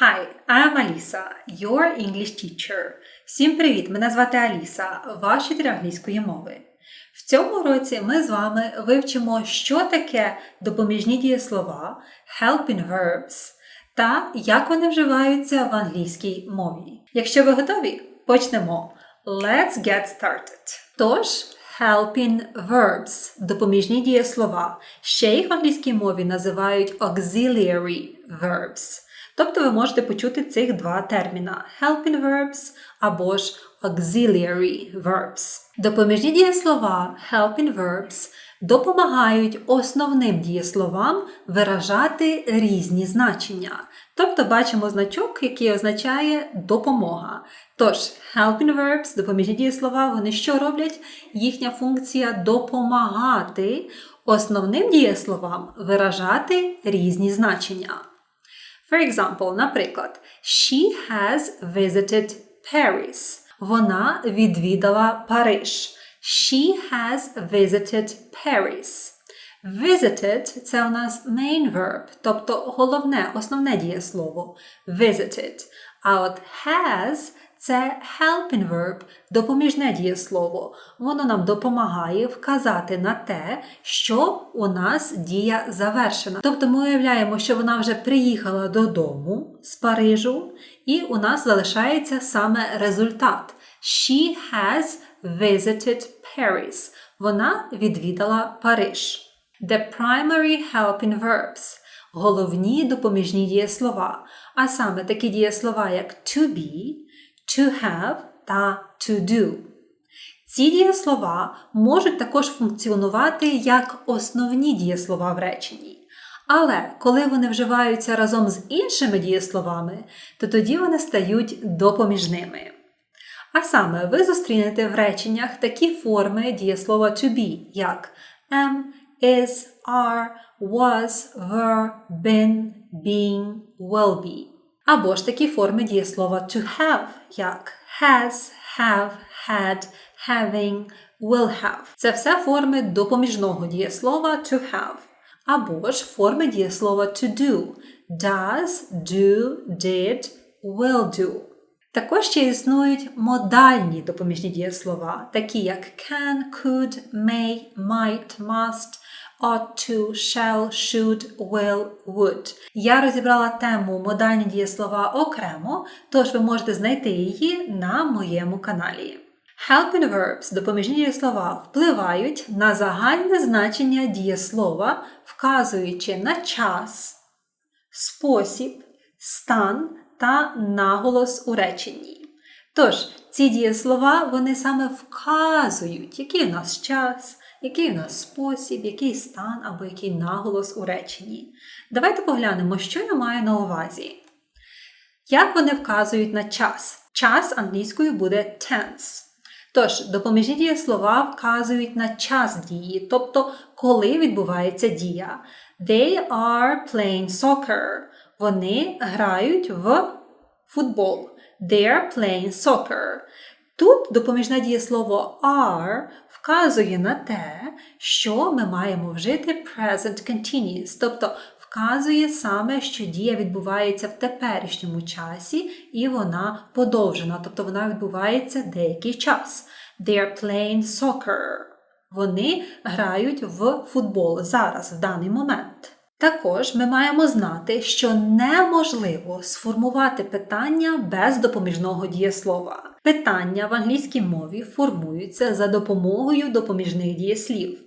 Hi, I'm Alisa, your English teacher. Всім привіт! Мене звати Аліса, ваш вчитель англійської мови. В цьому році ми з вами вивчимо, що таке допоміжні дієслова, helping verbs та як вони вживаються в англійській мові. Якщо ви готові, почнемо. Let's get started. Тож, helping verbs допоміжні дієслова. Ще їх в англійській мові називають auxiliary verbs. Тобто ви можете почути цих два терміна helping verbs або ж auxiliary verbs. Допоміжні дієслова helping verbs допомагають основним дієсловам виражати різні значення. Тобто бачимо значок, який означає допомога. Тож, helping verbs, допоміжні дієслова, вони що роблять? Їхня функція допомагати основним дієсловам виражати різні значення. For example, наприклад, She has visited Paris. Вона відвідала Париж. She has visited Paris. Visited – це у нас main verb, тобто головне, основне дієслово. Visited. А от has це helping verb, допоміжне дієслово. Воно нам допомагає вказати на те, що у нас дія завершена. Тобто ми уявляємо, що вона вже приїхала додому з Парижу, і у нас залишається саме результат. She has visited Paris. Вона відвідала Париж. The primary helping verbs головні допоміжні дієслова, а саме такі дієслова, як to be, to have та to do. Ці дієслова можуть також функціонувати як основні дієслова в реченні. Але коли вони вживаються разом з іншими дієсловами, то тоді вони стають допоміжними. А саме ви зустрінете в реченнях такі форми дієслова to be, як am, is, are, was, were, been, being, will be. Або ж такі форми дієслова to have, як has, have, had, having, will have. Це все форми допоміжного дієслова to have. Або ж форми дієслова to do. Does, do, did, will do. Також ще існують модальні допоміжні дієслова, такі як can, could, may, might, must, ought to, shall, should, will, would. Я розібрала тему модальні дієслова окремо, тож ви можете знайти її на моєму каналі. Helping verbs, допоміжні дієслова, впливають на загальне значення дієслова, вказуючи на час, спосіб, стан та наголос у реченні. Тож, ці дієслова вони саме вказують, який у нас час, який у нас спосіб, який стан або який наголос у реченні. Давайте поглянемо, що я маю на увазі. Як вони вказують на час? Час англійською буде tense. Тож, допоміжні дієслова вказують на час дії, тобто коли відбувається дія. They are playing soccer. Вони грають в футбол. They are playing soccer. Тут допоміжне дієслово are вказує на те, що ми маємо вжити present continuous, тобто вказує саме, що дія відбувається в теперішньому часі, і вона подовжена, тобто вона відбувається деякий час. They are playing soccer. Вони грають в футбол зараз, в даний момент. Також ми маємо знати, що неможливо сформувати питання без допоміжного дієслова. Питання в англійській мові формуються за допомогою допоміжних дієслів.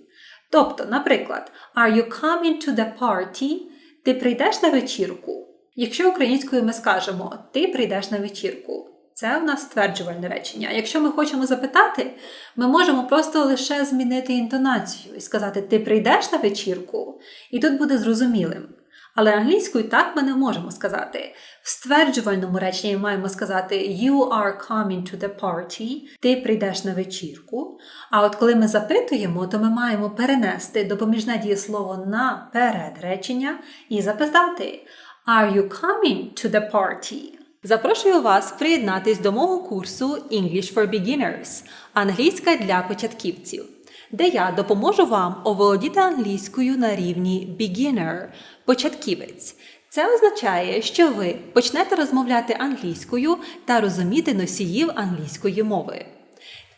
Тобто, наприклад, Are you coming to the party? Ти прийдеш на вечірку? Якщо українською ми скажемо Ти прийдеш на вечірку. Це у нас стверджувальне речення. Якщо ми хочемо запитати, ми можемо просто лише змінити інтонацію і сказати Ти прийдеш на вечірку, і тут буде зрозумілим. Але англійською так ми не можемо сказати. В стверджувальному реченні маємо сказати You are coming to the party, ти прийдеш на вечірку. А от коли ми запитуємо, то ми маємо перенести допоміжне дієслово на перед речення і запитати Are you coming to the party? Запрошую вас приєднатись до мого курсу English for Beginners англійська для початківців, де я допоможу вам оволодіти англійською на рівні beginner початківець. Це означає, що ви почнете розмовляти англійською та розуміти носіїв англійської мови.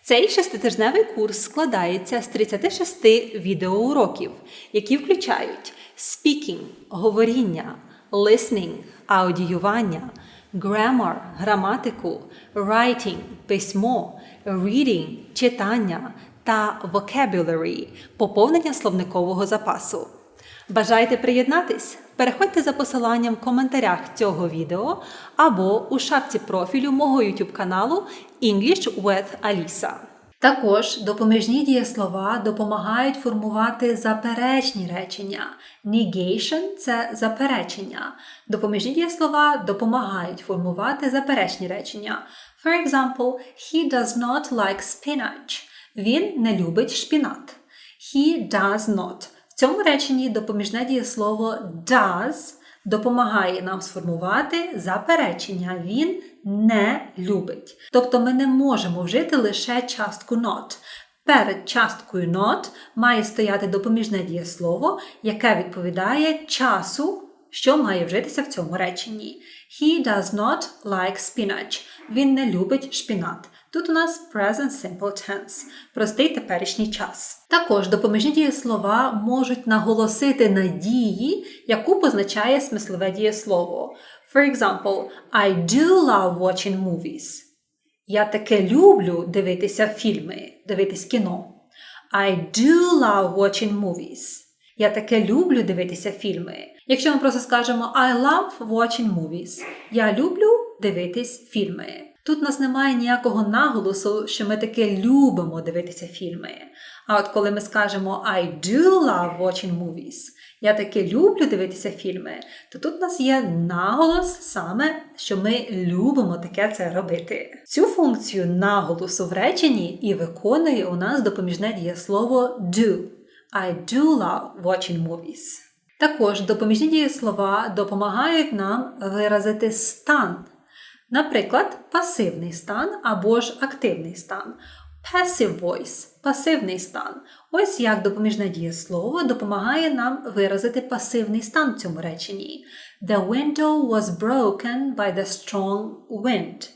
Цей шеститижневий курс складається з 36 відеоуроків, які включають speaking – говоріння, listening – аудіювання, grammar – граматику, writing – письмо, reading – читання та vocabulary – поповнення словникового запасу. Бажаєте приєднатись? Переходьте за посиланням в коментарях цього відео або у шапці профілю мого YouTube каналу English with Alisa. Також допоміжні дієслова допомагають формувати заперечні речення. Negation – це заперечення. Допоміжні дієслова допомагають формувати заперечні речення. For example, he does not like spinach. Він не любить шпінат. He does not. В цьому реченні допоміжне дієслово does допомагає нам сформувати заперечення. Він не любить. Тобто ми не можемо вжити лише частку not. Перед часткою not має стояти допоміжне дієслово, яке відповідає часу, що має вжитися в цьому реченні. He does not like spinach. Він не любить шпінат. Тут у нас present simple tense, простий теперішній час. Також допоміжні дієслова можуть наголосити на дії, яку позначає смислове дієслово. For example, I do love watching movies. Я таке люблю дивитися фільми, дивитись кіно. I do love watching movies. Я таке люблю дивитися фільми. Якщо ми просто скажемо I love watching movies, я люблю дивитись фільми. Тут у нас немає ніякого наголосу, що ми таке любимо дивитися фільми. А от коли ми скажемо I do love watching movies, я таке люблю дивитися фільми, то тут у нас є наголос саме, що ми любимо таке це робити. Цю функцію наголосу в реченні і виконує у нас допоміжне дієслово do. I do love watching movies. Також допоміжні дієслова допомагають нам виразити стан. Наприклад, пасивний стан або ж активний стан. Passive voice пасивний стан. Ось як допоміжне дієслово допомагає нам виразити пасивний стан в цьому реченні. The window was broken by the strong wind.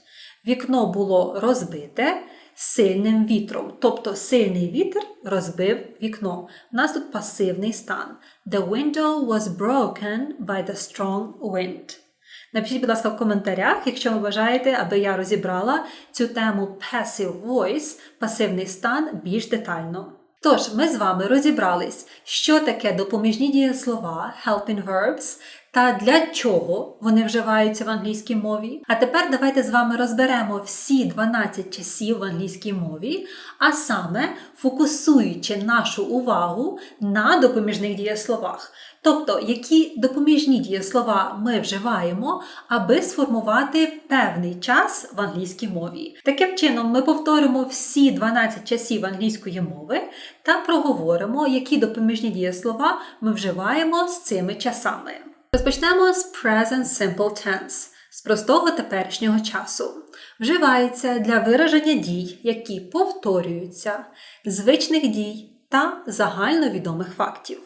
Вікно було розбите сильним вітром. Тобто сильний вітер розбив вікно. У нас тут пасивний стан. The window was broken by the strong wind. Напишіть, будь ласка, в коментарях, якщо ви бажаєте, аби я розібрала цю тему passive voice, пасивний стан більш детально. Тож, ми з вами розібрались, що таке допоміжні дієслова helping verbs та для чого вони вживаються в англійській мові. А тепер давайте з вами розберемо всі 12 часів в англійській мові, а саме фокусуючи нашу увагу на допоміжних дієсловах. Тобто, які допоміжні дієслова ми вживаємо, аби сформувати певний час в англійській мові. Таким чином, ми повторимо всі 12 часів англійської мови та проговоримо, які допоміжні дієслова ми вживаємо з цими часами. Розпочнемо з Present Simple Tense, з простого теперішнього часу. Вживається для вираження дій, які повторюються, звичних дій та загальновідомих фактів.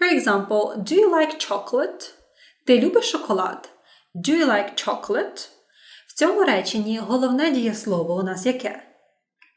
For example, do you like chocolate? Ти любиш шоколад? Do you like chocolate? В цьому реченні головне дієслово у нас яке?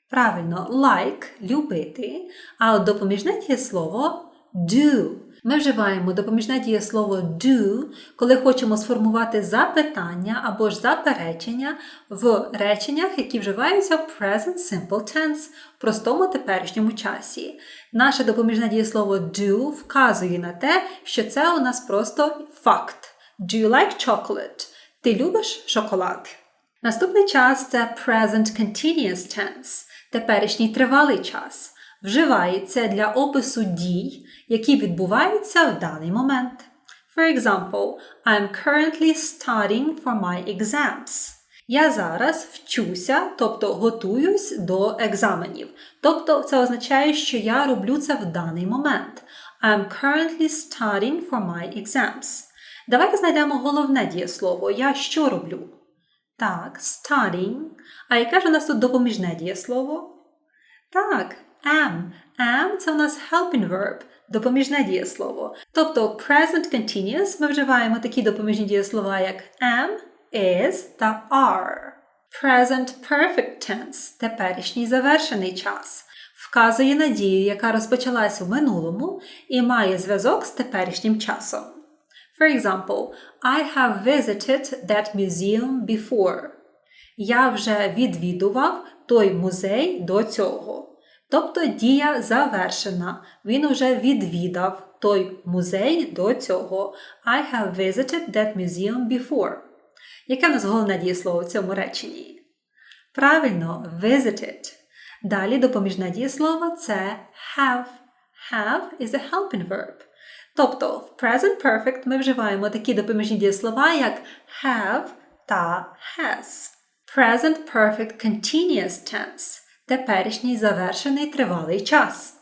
Правильно, like любити, а от допоміжне дієслово do. Ми вживаємо допоміжне дієслово do, коли хочемо сформувати запитання або ж заперечення в реченнях, які вживаються в present simple tense в простому теперішньому часі. Наше допоміжне дієслово do вказує на те, що це у нас просто факт. Do you like chocolate? Ти любиш шоколад? Наступний час це present continuous tense, теперішній тривалий час вживається для опису дій, які відбуваються в даний момент. For example, I'm currently studying for my exams. Я зараз вчуся, тобто готуюсь до екзаменів. Тобто це означає, що я роблю це в даний момент. I'm currently studying for my exams. Давайте знайдемо головне дієслово. Я що роблю? Так, studying. А яке ж у нас тут допоміжне дієслово? Так, am. Am це у нас helping verb, допоміжне дієслово. Тобто present continuous ми вживаємо такі допоміжні дієслова, як am, is та are. Present perfect tense теперішній завершений час. Вказує на дію, яка розпочалась у минулому і має зв'язок з теперішнім часом. For example, I have visited that museum before. Я вже відвідував той музей до цього. Тобто дія завершена. Він вже відвідав той музей до цього. I have visited that museum before. Яке в нас головне дієслово в цьому реченні? Правильно, visited. Далі допоміжне дієслово це have. Have is a helping verb. Тобто в present perfect ми вживаємо такі допоміжні дієслова, як have та has. Present perfect continuous tense теперішній завершений тривалий час.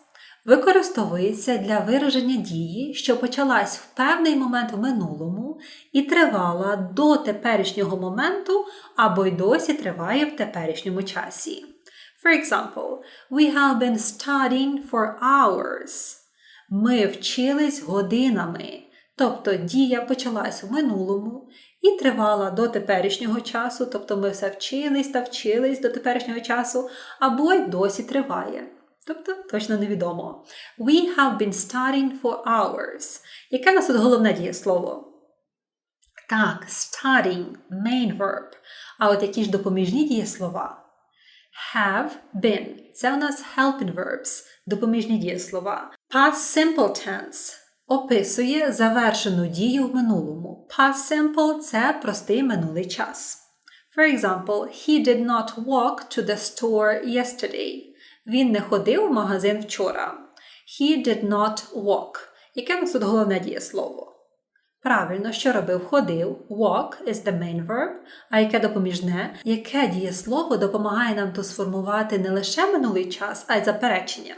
Використовується для вираження дії, що почалась в певний момент в минулому і тривала до теперішнього моменту або й досі триває в теперішньому часі. For example, we have been studying for hours. Ми вчились годинами. Тобто дія почалась у минулому і тривала до теперішнього часу, тобто ми все вчились та вчились до теперішнього часу, або й досі триває. Тобто точно невідомо. We have been studying for hours. Яке в нас тут головне дієслово? Так, studying, main verb. А от які ж допоміжні дієслова? Have been. Це у нас helping verbs, допоміжні дієслова. Past simple tense описує завершену дію в минулому. Past simple це простий минулий час. For example, he did not walk to the store yesterday. Він не ходив в магазин вчора. He did not walk. Яке в нас тут головне дієслово? Правильно, що робив? Ходив. Walk is the main verb. А яке допоміжне? Яке дієслово допомагає нам тут сформувати не лише минулий час, а й заперечення?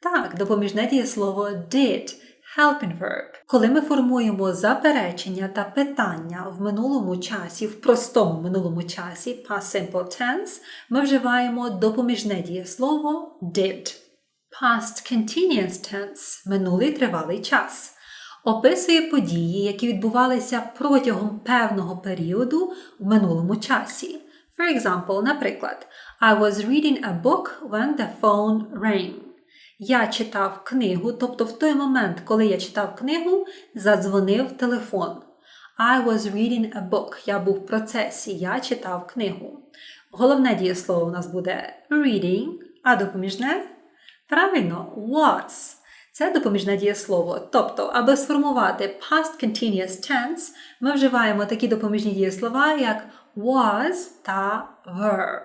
Так, допоміжне дієслово did. Helping verb. Коли ми формуємо заперечення та питання в минулому часі, в простому минулому часі, past simple tense, ми вживаємо допоміжне дієслово did. Past continuous tense минулий тривалий час. Описує події, які відбувалися протягом певного періоду в минулому часі. For example, наприклад, I was reading a book when the phone rang. Я читав книгу, тобто в той момент, коли я читав книгу, задзвонив телефон. I was reading a book. Я був в процесі, я читав книгу. Головне дієслово у нас буде reading, а допоміжне? Правильно, was. Це допоміжне дієслово. Тобто, аби сформувати past continuous tense, ми вживаємо такі допоміжні дієслова, як was та were.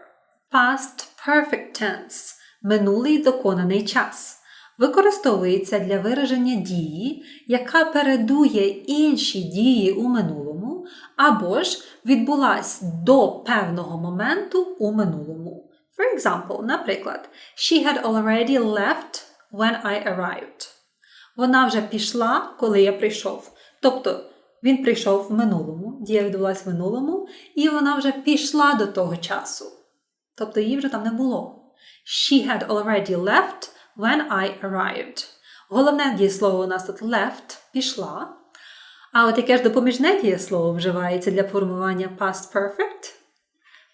Past perfect tense минулий доконаний час. Використовується для вираження дії, яка передує інші дії у минулому, або ж відбулась до певного моменту у минулому. For example, наприклад, She had already left when I arrived. Вона вже пішла, коли я прийшов. Тобто він прийшов в минулому, дія відбулася в минулому, і вона вже пішла до того часу. Тобто її вже там не було. She had already left when I arrived. Головне дієслово у нас тут left пішла. А от яке ж допоміжне дієслово вживається для формування past perfect?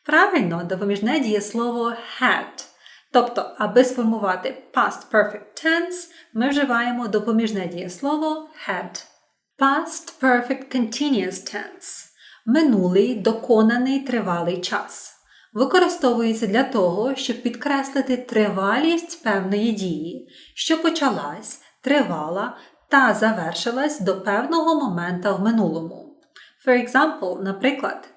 Правильно, допоміжне дієслово had. Тобто, аби сформувати past perfect tense, ми вживаємо допоміжне дієслово had. Past perfect continuous tense минулий доконаний тривалий час. Використовується для того, щоб підкреслити тривалість певної дії, що почалась, тривала та завершилась до певного моменту в минулому. For example, наприклад,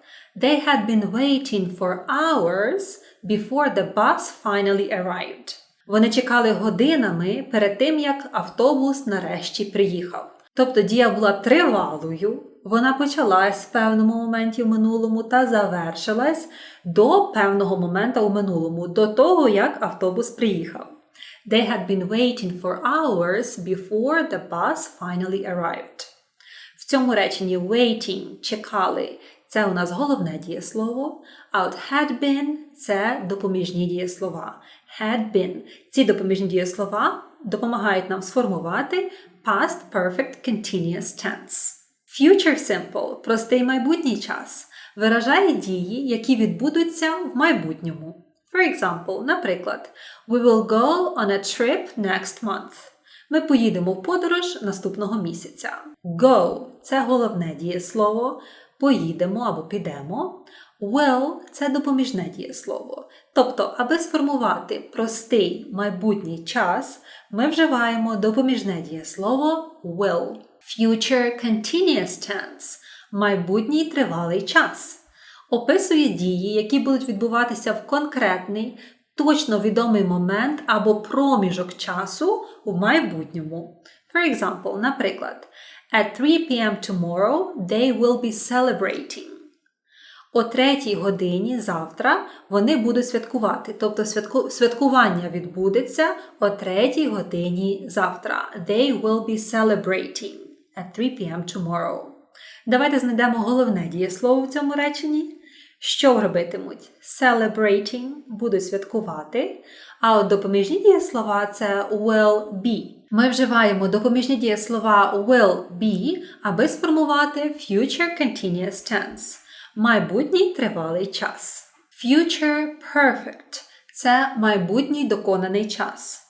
They had been waiting for hours before the bus finally arrived. Вони чекали годинами перед тим, як автобус нарешті приїхав. Тобто дія була тривалою, вона почалась в певному моменті в минулому та завершилась до певного моменту у минулому, до того, як автобус приїхав. They had been waiting for hours before the bus finally arrived. В цьому реченні waiting чекали. це у нас головне дієслово, а от had been це допоміжні дієслова. Had been. Ці допоміжні дієслова допомагають нам сформувати past perfect continuous tense. Future simple простий майбутній час виражає дії, які відбудуться в майбутньому. For example, наприклад, We will go on a trip next month. Ми поїдемо в подорож наступного місяця. Go це головне дієслово. Поїдемо або підемо. Will це допоміжне дієслово. Тобто, аби сформувати простий майбутній час, ми вживаємо допоміжне дієслово will. Future continuous tense майбутній тривалий час. Описує дії, які будуть відбуватися в конкретний, точно відомий момент або проміжок часу у майбутньому. For example, наприклад, At 3 p.m. tomorrow they will be celebrating. О третій годині завтра вони будуть святкувати. Тобто святку... святкування відбудеться о третій годині завтра. They will be celebrating at 3 p.m. tomorrow. Давайте знайдемо головне дієслово в цьому реченні. Що робитимуть? Celebrating будуть святкувати. А от допоміжні дієслова це will be. Ми вживаємо допоміжні дієслова will be, аби сформувати future continuous tense. Майбутній тривалий час. Future perfect це майбутній доконаний час.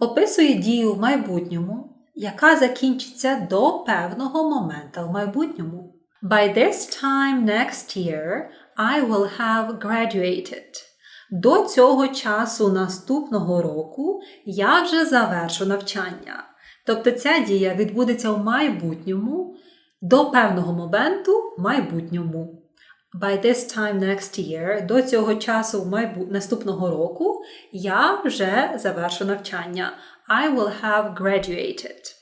Описує дію в майбутньому, яка закінчиться до певного моменту в майбутньому. By this time next year I will have graduated. До цього часу наступного року я вже завершу навчання. Тобто ця дія відбудеться в майбутньому до певного моменту в майбутньому. By this time next year, до цього часу майбу... наступного року я вже завершу навчання. I will have graduated.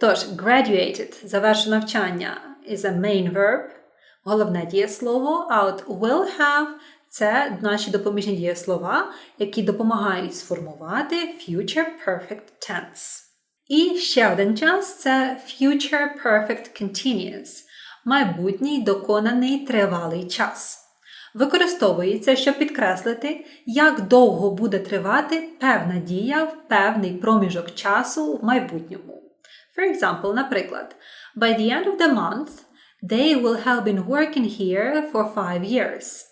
Тож, graduated завершу навчання is a main verb, головне дієслово, а от will have це наші допоміжні дієслова, які допомагають сформувати future perfect tense. І ще один час це future perfect continuous, майбутній доконаний тривалий час. Використовується, щоб підкреслити, як довго буде тривати певна дія в певний проміжок часу в майбутньому. For example, наприклад, by the end of the month, they will have been working here for five years.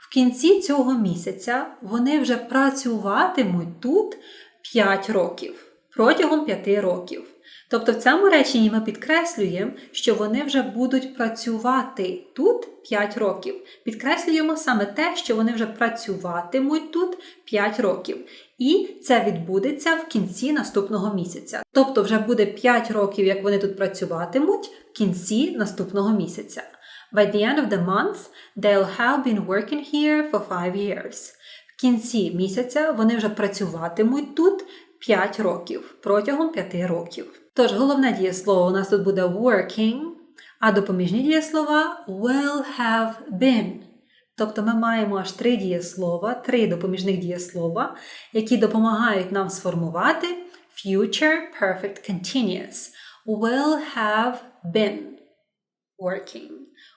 В кінці цього місяця вони вже працюватимуть тут 5 років, протягом 5 років. Тобто в цьому реченні ми підкреслюємо, що вони вже будуть працювати тут 5 років. Підкреслюємо саме те, що вони вже працюватимуть тут 5 років. І це відбудеться в кінці наступного місяця. Тобто, вже буде 5 років, як вони тут працюватимуть в кінці наступного місяця. By the end of the month, they'll have been working here for five years. В кінці місяця вони вже працюватимуть тут 5 років протягом 5 років. Тож головне дієслово у нас тут буде working, а допоміжні дієслова will have been. Тобто ми маємо аж три дієслова, три допоміжних дієслова, які допомагають нам сформувати future perfect continuous. Will have been working.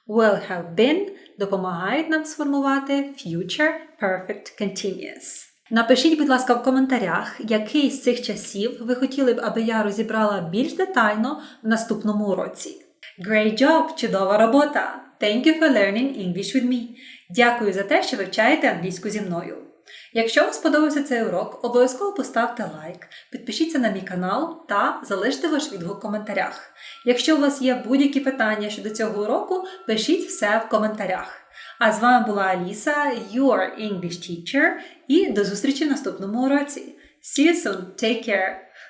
Will have been допомагають нам сформувати future perfect continuous. Напишіть, будь ласка, в коментарях, який з цих часів ви хотіли б, аби я розібрала більш детально в наступному уроці. Great job! Чудова робота! Thank you for learning English with me. Дякую за те, що вивчаєте англійську зі мною. Якщо вам сподобався цей урок, обов'язково поставте лайк, підпишіться на мій канал та залиште ваш відгук в коментарях. Якщо у вас є будь-які питання щодо цього уроку, пишіть все в коментарях. А з вами була Аліса, your English teacher, і до зустрічі в наступному уроці. See you soon. Take care!